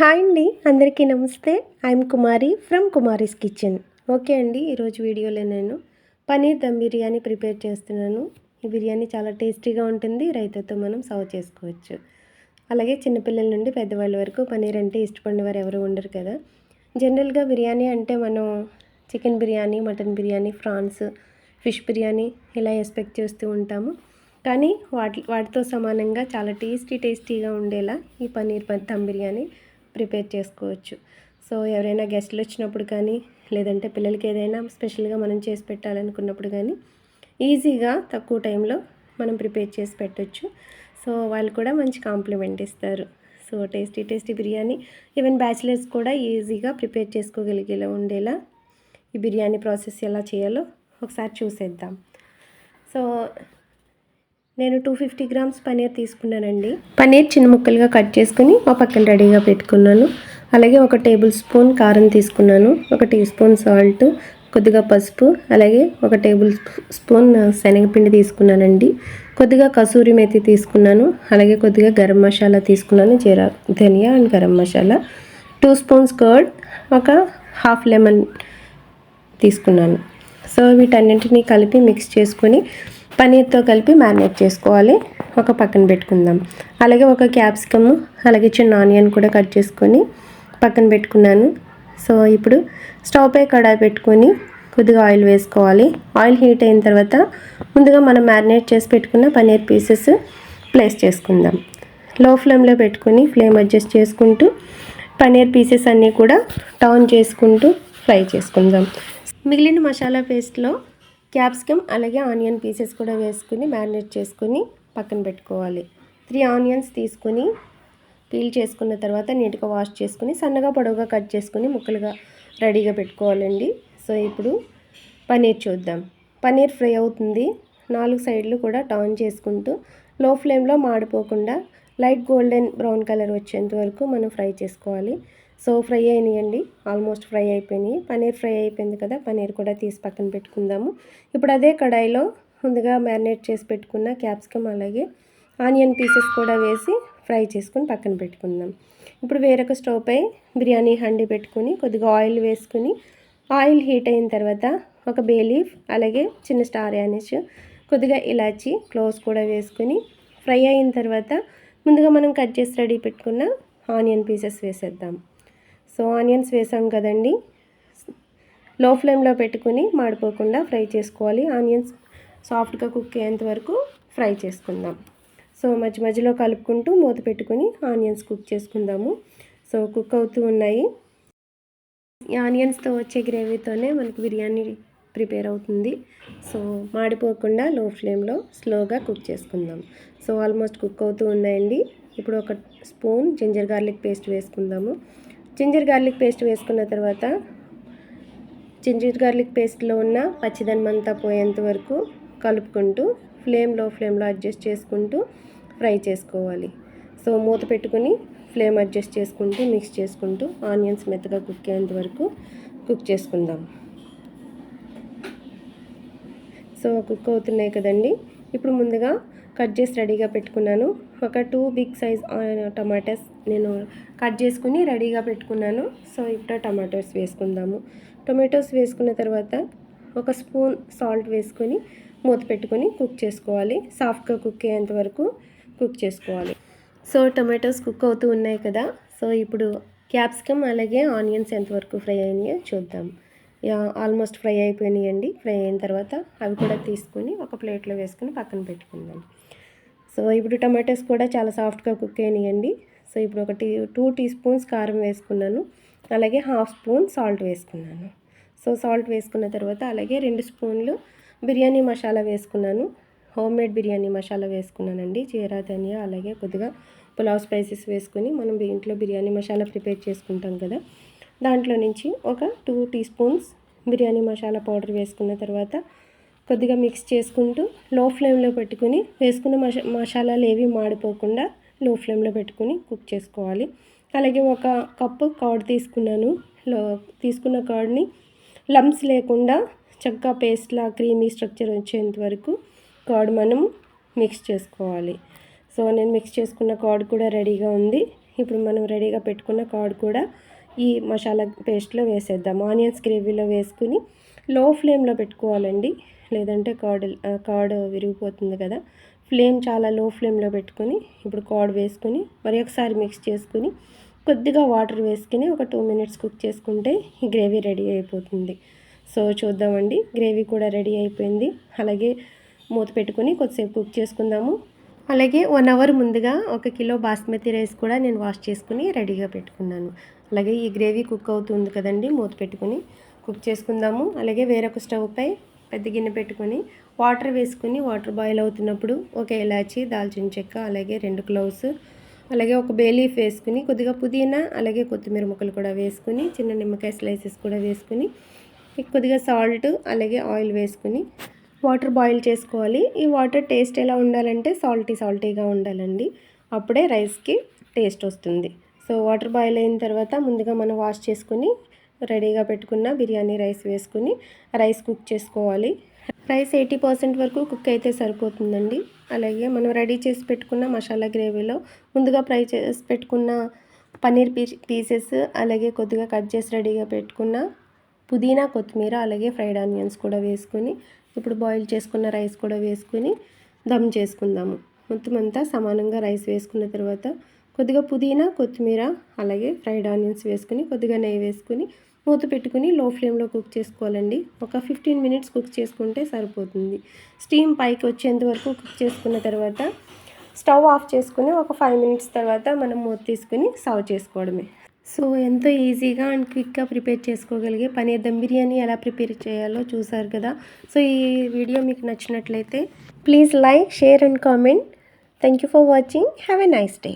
Hi అండి అందరికీ నమస్తే. I'm Kumari from Kumari's kitchen okay అండి ఈరోజు వీడియోలో నేను పనీర్ దమ్ బిర్యానీ ప్రిపేర్ చేస్తున్నాను. ఈ బిర్యానీ చాలా టేస్టీగా ఉంటుంది రైతాతో మనం సర్వ్ చేసుకోవచ్చు. అలాగే చిన్నపిల్లల నుండి పెద్దవాళ్ళ వరకు పనీర్ అంటే ఇష్టపడిన వారు ఎవరు ఉండరు కదా. జనరల్గా బిర్యానీ అంటే మనం chicken biryani mutton biryani prawns fish biryani ఇలా ఎక్స్పెక్ట్ చేస్తూ ఉంటాము. కానీ వాటి వాటితో సమానంగా చాలా టేస్టీ టేస్టీగా ఉండేలా ఈ పన్నీర్ దమ్ బిర్యానీ ప్రిపేర్ చేసుకోవచ్చు. సో ఎవరైనా గెస్ట్లు వచ్చినప్పుడు కానీ లేదంటే పిల్లలకి ఏదైనా స్పెషల్గా మనం చేసి పెట్టాలనుకున్నప్పుడు కానీ ఈజీగా తక్కువ టైంలో మనం ప్రిపేర్ చేసి పెట్టవచ్చు సో వాళ్ళు కూడా మంచి కాంప్లిమెంట్ ఇస్తారు. So tasty tasty biryani even bachelors కూడా ఈజీగా ప్రిపేర్ చేసుకోగలిగేలా ఉండేలా ఈ బిర్యానీ ప్రాసెస్ ఎలా చేయాలో ఒకసారి చూసేద్దాం. సో నేను టూ ఫిఫ్టీ గ్రామ్స్ పనీర్ తీసుకున్నానండి. పనీర్ చిన్న ముక్కలుగా కట్ చేసుకుని మా పక్కన రెడీగా పెట్టుకున్నాను. అలాగే ఒక టేబుల్ స్పూన్ కారం తీసుకున్నాను. ఒక టీ స్పూన్ సాల్ట్ కొద్దిగా పసుపు అలాగే ఒక టేబుల్ స్పూన్ శనగపిండి తీసుకున్నానండి. కొద్దిగా కసూరి మెతి తీసుకున్నాను. అలాగే కొద్దిగా గరం మసాలా తీసుకున్నాను. జీరా ధనియా and garam masala. Two spoons curd ఒక హాఫ్ లెమన్ తీసుకున్నాను. సో వీటన్నింటినీ కలిపి మిక్స్ చేసుకొని పనీర్తో కలిపి మ్యారినేట్ చేసుకోవాలి. ఒక పక్కన పెట్టుకుందాం. అలాగే ఒక క్యాప్సికమ్ అలాగే చిన్న ఆనియన్ కూడా కట్ చేసుకొని పక్కన పెట్టుకున్నాను. సో ఇప్పుడు స్టవ్ పై కడాయి పెట్టుకొని కొద్దిగా ఆయిల్ వేసుకోవాలి. ఆయిల్ హీట్ అయిన తర్వాత ముందుగా మనం మ్యారినేట్ చేసి పెట్టుకున్న పనీర్ పీసెస్ ప్లేస్ చేసుకుందాం. లో ఫ్లేమ్లో పెట్టుకొని ఫ్లేమ్ అడ్జస్ట్ చేసుకుంటూ పనీర్ పీసెస్ అన్నీ కూడా టర్న్ చేసుకుంటూ ఫ్రై చేసుకుందాం. మిగిలిన మసాలా పేస్ట్లో క్యాప్సికమ్ అలాగే ఆనియన్ పీసెస్ కూడా వేసుకుని మ్యారినేట్ చేసుకుని పక్కన పెట్టుకోవాలి. త్రీ ఆనియన్స్ తీసుకుని పీల్ చేసుకున్న తర్వాత నీట్గా వాష్ చేసుకుని సన్నగా పొడవుగా కట్ చేసుకుని ముక్కలుగా రెడీగా పెట్టుకోవాలండి. సో ఇప్పుడు పనీర్ చూద్దాం. పనీర్ ఫ్రై అవుతుంది. నాలుగు సైడ్లు కూడా టర్న్ చేసుకుంటూ లో ఫ్లేమ్లో మాడిపోకుండా లైట్ గోల్డెన్ బ్రౌన్ కలర్ వచ్చేంత వరకు మనం ఫ్రై చేసుకోవాలి. సో ఫ్రై అయినాయండి. ఆల్మోస్ట్ ఫ్రై అయిపోయినాయి. పనీర్ ఫ్రై అయిపోయింది కదా పనీర్ కూడా తీసి పక్కన పెట్టుకుందాము. ఇప్పుడు అదే కడాయిలో ముందుగా మ్యారినేట్ చేసి పెట్టుకున్న క్యాప్సికమ్ అలాగే ఆనియన్ పీసెస్ కూడా వేసి ఫ్రై చేసుకుని పక్కన పెట్టుకుందాం. ఇప్పుడు వేరొక స్టవ్ పై బిర్యానీ హండి పెట్టుకుని కొద్దిగా ఆయిల్ వేసుకుని ఆయిల్ హీట్ అయిన తర్వాత ఒక బే లీఫ్ అలాగే చిన్న స్టార్ యానిష్ కొద్దిగా ఇలాచి క్లోజ్ కూడా వేసుకుని ఫ్రై అయిన తర్వాత ముందుగా మనం కట్ చేసి రెడీ పెట్టుకున్న ఆనియన్ పీసెస్ వేసేద్దాం. సో ఆనియన్స్ వేసాం కదండి. లో ఫ్లేమ్లో పెట్టుకుని మాడిపోకుండా ఫ్రై చేసుకోవాలి. ఆనియన్స్ సాఫ్ట్గా కుక్ అయ్యేంత వరకు ఫ్రై చేసుకుందాం. సో మధ్య మధ్యలో కలుపుకుంటూ మూత పెట్టుకుని ఆనియన్స్ కుక్ చేసుకుందాము. సో కుక్ అవుతూ ఉన్నాయి. ఈ ఆనియన్స్తో వచ్చే గ్రేవీతోనే మనకు బిర్యానీ ప్రిపేర్ అవుతుంది. సో మాడిపోకుండా లో ఫ్లేమ్లో స్లోగా కుక్ చేసుకుందాం. సో ఆల్మోస్ట్ కుక్ అవుతూ ఉన్నాయండి. ఇప్పుడు ఒక స్పూన్ జింజర్ గార్లిక్ పేస్ట్ వేసుకుందాము. జింజర్ గార్లిక్ పేస్ట్ వేసుకున్న తర్వాత జింజర్ గార్లిక్ పేస్ట్లో ఉన్న పచ్చిదనం అంతా పోయేంత వరకు కలుపుకుంటూ ఫ్లేమ్లో ఫ్లేమ్లో అడ్జస్ట్ చేసుకుంటూ ఫ్రై చేసుకోవాలి. సో మూత పెట్టుకుని ఫ్లేమ్ అడ్జస్ట్ చేసుకుంటూ మిక్స్ చేసుకుంటూ ఆనియన్స్ మెత్తగా కుక్ అయ్యేంత వరకు కుక్ చేసుకుందాం. సో కుక్ అవుతున్నాయి కదండి. ఇప్పుడు ముందుగా కట్ చేసి రెడీగా పెట్టుకున్నాను. ఒక టూ బిగ్ సైజ్ టమాటాస్ నేను కట్ చేసుకుని రెడీగా పెట్టుకున్నాను. సో ఇప్పుడు టమాటోస్ వేసుకుందాము. టొమాటోస్ వేసుకున్న తర్వాత ఒక స్పూన్ సాల్ట్ వేసుకొని మూత పెట్టుకొని కుక్ చేసుకోవాలి. సాఫ్ట్గా కుక్ అయ్యేంత వరకు కుక్ చేసుకోవాలి. సో టొమాటోస్ కుక్ అవుతూ ఉన్నాయి కదా. సో ఇప్పుడు క్యాప్సికమ్ అలాగే ఆనియన్స్ ఎంతవరకు ఫ్రై అయినాయో చూద్దాం. ఆల్మోస్ట్ ఫ్రై అయిపోయినాయండి. ఫ్రై అయిన తర్వాత అవి కూడా తీసుకొని ఒక ప్లేట్లో వేసుకుని పక్కన పెట్టుకుందాం. సో ఇప్పుడు టమాటోస్ కూడా చాలా సాఫ్ట్గా కుక్ అయినాయండి. సో ఇప్పుడు ఒకటి టూ టీ స్పూన్స్ కారం వేసుకున్నాను. అలాగే హాఫ్ స్పూన్ సాల్ట్ వేసుకున్నాను. సో సాల్ట్ వేసుకున్న తర్వాత అలాగే రెండు స్పూన్లు బిర్యానీ మసాలా వేసుకున్నాను. హోమ్ మేడ్ బిర్యానీ మసాలా వేసుకున్నానండి. జీరా ధనియా అలాగే కొద్దిగా పులావ్ స్పైసెస్ వేసుకుని మనం ఇంట్లో బిర్యానీ మసాలా ప్రిపేర్ చేసుకుంటాం కదా. దాంట్లో నుంచి ఒక two teaspoons biryani masala powder వేసుకున్న తర్వాత కొద్దిగా మిక్స్ చేసుకుంటూ లో ఫ్లేమ్లో పెట్టుకుని వేసుకున్న మసా మసాలాలు ఏవి మాడిపోకుండా లో ఫ్లేమ్లో పెట్టుకుని కుక్ చేసుకోవాలి. అలాగే ఒక కప్పు కర్డ్ తీసుకున్నాను. లో తీసుకున్న కర్డ్ని లమ్స్ లేకుండా చక్కగా పేస్ట్లా క్రీమీ స్ట్రక్చర్ వచ్చేంత వరకు కర్డ్ మనం మిక్స్ చేసుకోవాలి. సో నేను మిక్స్ చేసుకున్న కర్డ్ కూడా రెడీగా ఉంది. ఇప్పుడు మనం రెడీగా పెట్టుకున్న కార్డ్ కూడా ఈ మసాలా పేస్ట్లో వేసేద్దాం ఆనియన్స్ గ్రేవీలో వేసుకుని లో ఫ్లేమ్లో పెట్టుకోవాలండి. లేదంటే కార్డ్ కార్డ్ విరిగిపోతుంది కదా. ఫ్లేమ్ చాలా లో ఫ్లేమ్లో పెట్టుకొని ఇప్పుడు కార్డ్ వేసుకుని మరి ఒకసారి మిక్స్ చేసుకుని కొద్దిగా వాటర్ వేసుకుని ఒక టూ మినిట్స్ కుక్ చేసుకుంటే ఈ గ్రేవీ రెడీ అయిపోతుంది. సో చూద్దామండి. గ్రేవీ కూడా రెడీ అయిపోయింది. అలాగే మూత పెట్టుకుని కొద్దిసేపు కుక్ చేసుకుందాము. అలాగే వన్ అవర్ ముందుగా ఒక కిలో బాస్మతి రైస్ కూడా నేను వాష్ చేసుకుని రెడీగా పెట్టుకున్నాను. అలాగే ఈ గ్రేవీ కుక్ అవుతుంది కదండి మూత పెట్టుకుని కుక్ చేసుకుందాము. అలాగే వేరొక స్టవ్ పై పెద్ద గిన్నె పెట్టుకొని వాటర్ వేసుకుని వాటర్ బాయిల్ అవుతున్నప్పుడు ఒక ఇలాచి దాల్చిన చెక్క అలాగే రెండు క్లౌస్ అలాగే ఒక బేలీఫ్ వేసుకుని కొద్దిగా పుదీనా అలాగే కొత్తిమీర ముక్కలు కూడా వేసుకుని చిన్న నిమ్మకాయ స్లైసెస్ కూడా వేసుకుని కొద్దిగా సాల్ట్ అలాగే ఆయిల్ వేసుకుని వాటర్ బాయిల్ చేసుకోవాలి. ఈ వాటర్ టేస్ట్ ఎలా ఉండాలంటే సాల్టీ సాల్టీగా ఉండాలండి. అప్పుడే రైస్కి టేస్ట్ వస్తుంది. సో వాటర్ బాయిల్ అయిన తర్వాత ముందుగా మనం వాష్ చేసుకుని రెడీగా పెట్టుకున్న బిర్యానీ రైస్ వేసుకుని రైస్ కుక్ చేసుకోవాలి. రైస్ ఎయిటీ పర్సెంట్ వరకు కుక్ అయితే సరిపోతుందండి. అలాగే మనం రెడీ చేసి పెట్టుకున్న మసాలా గ్రేవీలో ముందుగా ఫ్రై చేసి పెట్టుకున్న పన్నీర్ పీసెస్ అలాగే కొద్దిగా కట్ చేసి రెడీగా పెట్టుకున్న పుదీనా కొత్తిమీర అలాగే ఫ్రైడ్ ఆనియన్స్ కూడా వేసుకొని ఇప్పుడు బాయిల్ చేసుకున్న రైస్ కూడా వేసుకుని దమ్ చేసుకుందాము. మొత్తం అంతా సమానంగా రైస్ వేసుకున్న తర్వాత కొద్దిగా పుదీనా కొత్తిమీర అలాగే ఫ్రైడ్ ఆనియన్స్ వేసుకుని కొద్దిగా నెయ్యి వేసుకుని మూత పెట్టుకుని లో ఫ్లేమ్లో కుక్ చేసుకోవాలండి. ఒక ఫిఫ్టీన్ మినిట్స్ కుక్ చేసుకుంటే సరిపోతుంది. స్టీమ్ పైకి వచ్చేంత వరకు కుక్ చేసుకున్న తర్వాత స్టవ్ ఆఫ్ చేసుకుని ఒక ఫైవ్ మినిట్స్ తర్వాత మనం మూత తీసుకుని సర్వ్ చేసుకోవడమే. సో ఎంతో ఈజీగా అండ్ క్విక్గా ప్రిపేర్ చేసుకోగలిగే పనీర్ దమ్ బిర్యానీ ఎలా ప్రిపేర్ చేయాలో చూసారు కదా. సో ఈ వీడియో మీకు నచ్చినట్లయితే please like share and comment. Thank you for watching. Have a nice day.